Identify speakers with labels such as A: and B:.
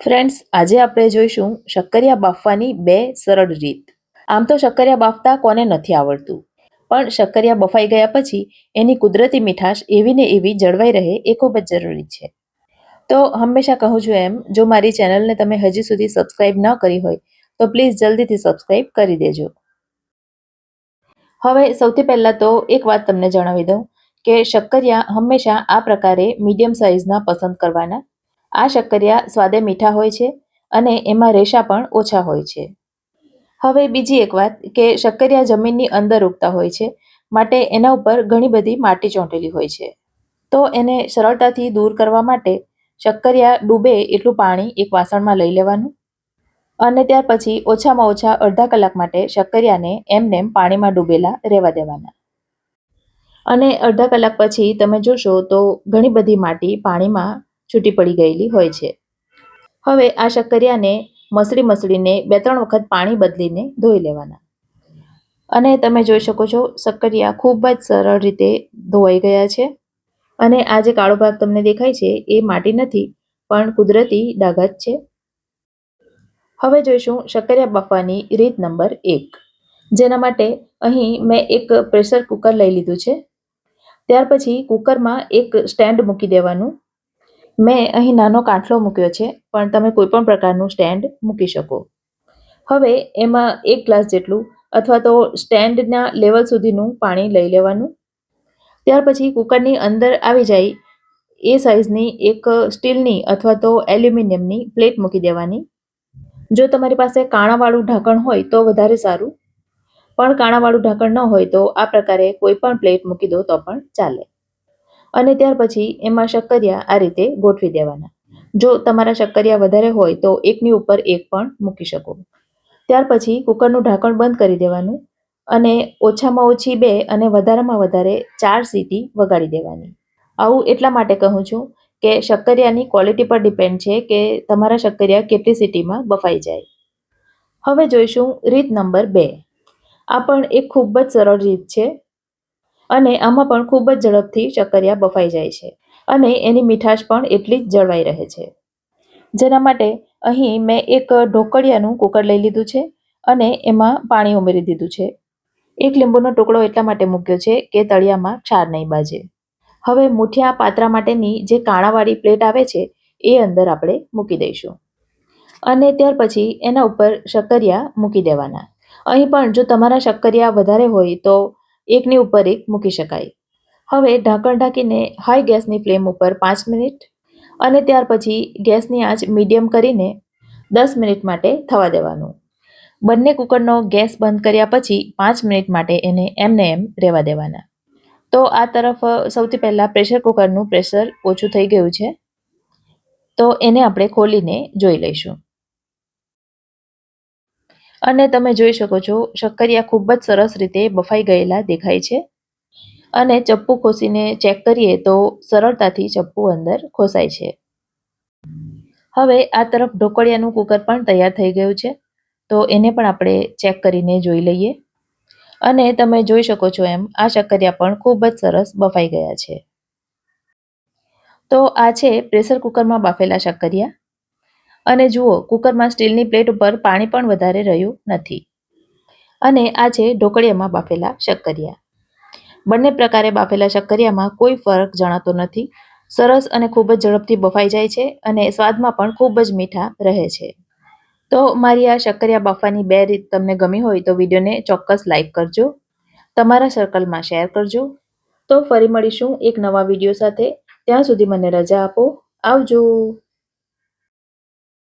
A: Friends આજે આપણે જોઈશું શક્કરિયા બાફવાની બે સરળ રીત. આમ તો શક્કરિયા બાફતા કોને નથી આવડતું? પણ શક્કરિયા બફાઈ ગયા પછી એની કુદરતી મીઠાશ એવી ને એવી જળવાઈ રહે એ ખૂબ જ જરૂરી છે. તો હંમેશા કહું છું એમ, જો મારી ચેનલને તમે હજી સુધી સબસ્ક્રાઇબ ન કરી હોય, તો પ્લીઝ જલ્દીથી સબસ્ક્રાઇબ કરી દેજો. હવે સૌથી પહેલાં તો એક વાત તમને જણાવી દઉં કે શક્કરિયા હંમેશા આ પ્રકારે મીડિયમ સાઇઝના પસંદ કરવાના આ શક્કરિયા સ્વાદે મીઠા હોય છે અને એમાં રેશા પણ ઓછા હોય છે. હવે બીજી એક વાત કે શક્કરિયા જમીનની અંદર ઉગતા હોય છે માટે એના ઉપર ઘણી બધી માટી ચોંટેલી હોય છે. તો એને સરળતાથી દૂર કરવા માટે શક્કરિયા ડૂબે એટલું પાણી એક વાસણમાં લઈ લેવાનું અને ત્યાર પછી ઓછામાં ઓછા અડધા કલાક માટે શક્કરિયાને એમનેમ પાણીમાં ડૂબેલા રહેવા દેવાના. અને અડધા કલાક પછી તમે જોશો તો ઘણી બધી માટી પાણીમાં છૂટી પડી ગયેલી હોય છે. હવે આ શક્કરિયાને મસળી મસળીને બે ત્રણ વખત પાણી બદલીને ધોઈ લેવાના. અને તમે જોઈ શકો છો, શક્કરિયા ખૂબ જ સરળ રીતે ધોવાઈ ગયા છે. અને આ જે કાળો ભાગ તમને દેખાય છે, એ માટી નથી, પણ કુદરતી ડાઘત છે. હવે જોઈશું શક્કરિયા બાફવાની રીત નંબર એક. જેના માટે અહીં મેં એક પ્રેશર કુકર લઈ લીધું છે. ત્યાર પછી કુકરમાં એક સ્ટેન્ડ મૂકી દેવાનું. મેં અહીં નાનો કાંઠલો મૂક્યો છે, પણ તમે કોઈ પણ પ્રકારનું સ્ટેન્ડ મૂકી શકો. હવે એમાં એક ગ્લાસ જેટલું અથવા તો સ્ટેન્ડના લેવલ સુધીનું પાણી લઈ લેવાનું. ત્યાર પછી કુકરની અંદર આવી જાય એ સાઇઝની એક સ્ટીલની અથવા તો એલ્યુમિનિયમની પ્લેટ મૂકી દેવાની. જો તમારી પાસે કાણાવાળું ઢાંકણ હોય તો વધારે સારું. પણ કાણાવાળું ઢાંકણ ન હોય તો આ પ્રકારે કોઈ પણ પ્લેટ મૂકી દો તો પણ ચાલે. અને ત્યાર પછી એમાં શક્કરિયા આ રીતે ગોઠવી દેવાના. જો તમારા શક્કરિયા વધારે હોય તો એકની ઉપર એક પણ મૂકી શકો. ત્યાર પછી કુકરનું ઢાંકણ બંધ કરી દેવાનું અને ઓછામાં ઓછી બે અને વધારામાં વધારે ચાર સીટી વગાડી દેવાની. આવું એટલા માટે કહું છું કે શક્કરિયાની ક્વોલિટી પર ડિપેન્ડ છે કે તમારા શક્કરિયા કેટલી સીટીમાં બફાઈ જાય. હવે જોઈશું રીત નંબર બે. આ પણ એક ખૂબ જ સરળ રીત છે. અને આમાં પણ ખૂબ જ ઝડપથી શક્કરિયા બફાઈ જાય છે અને એની મીઠાશ પણ એટલી જ જળવાઈ રહે છે. જેના માટે અહીં મેં એક ઢોકળિયાનું કુકર લઈ લીધું છે અને એમાં પાણી ઉમેરી દીધું છે. એક લીંબુનો ટુકડો એટલા માટે મૂક્યો છે કે તળિયામાં ક્ષાર નહીં બાજે. હવે મુઠિયા પાત્રા માટેની જે કાણાવાળી પ્લેટ આવે છે એ અંદર આપણે મૂકી દઈશું. અને ત્યાર પછી એના ઉપર શક્કરિયા મૂકી દેવાના. અહીં પણ જો તમારા શક્કરિયા વધારે હોય તો એકની ઉપર એક મૂકી શકાય. હવે ઢાંકણ ઢાંકીને હાઈ ગેસની ફ્લેમ ઉપર પાંચ મિનિટ અને ત્યાર પછી ગેસની આંચ મીડિયમ કરીને દસ મિનિટ માટે થવા દેવાનું. બંને કુકરનો ગેસ બંધ કર્યા પછી પાંચ મિનિટ માટે એને એમને એમ રહેવા દેવાના. તો આ તરફ સૌથી પહેલાં પ્રેશર કુકરનું પ્રેશર ઓછું થઈ ગયું છે. તો એને આપણે ખોલીને જોઈ લઈશું. અને તમે જોઈ શકો છો, શક્કરિયા ખૂબ જ સરસ રીતે બફાઈ ગયેલા દેખાય છે. અને ચપ્પુ ખોસીને ચેક કરીએ તો સરળતાથી ચપ્પુ અંદર ખોસાય છે. હવે આ તરફ ઢોકળિયાનું કુકર પણ તૈયાર થઈ ગયું છે, તો એને પણ આપણે ચેક કરીને જોઈ લઈએ. અને તમે જોઈ શકો છો એમ, આ શક્કરિયા પણ ખૂબ જ સરસ બફાઈ ગયા છે. તો આ છે પ્રેશર કુકરમાં બાફેલા શક્કરિયા. અને જુઓ, કુકરમાં સ્ટીલની પ્લેટ ઉપર પાણી પણ વધારે રહ્યું નથી. અને આ છે ઢોકળિયામાં બાફેલા શક્કરિયા. બંને પ્રકારે બાફેલા શક્કરિયામાં કોઈ ફરક જણાતો નથી. સરસ અને ખૂબ જ ઝડપથી બફાઈ જાય છે અને સ્વાદમાં પણ ખૂબ જ મીઠા રહે છે. તો મારી આ શક્કરિયા બાફવાની બે રીત તમને ગમી હોય તો વિડીયોને ચોક્કસ લાઇક કરજો. તમારા સર્કલમાં શેર કરજો. તો ફરી મળીશું એક નવા વીડિયો સાથે. ત્યાં સુધી મને રજા આપો. આવજો.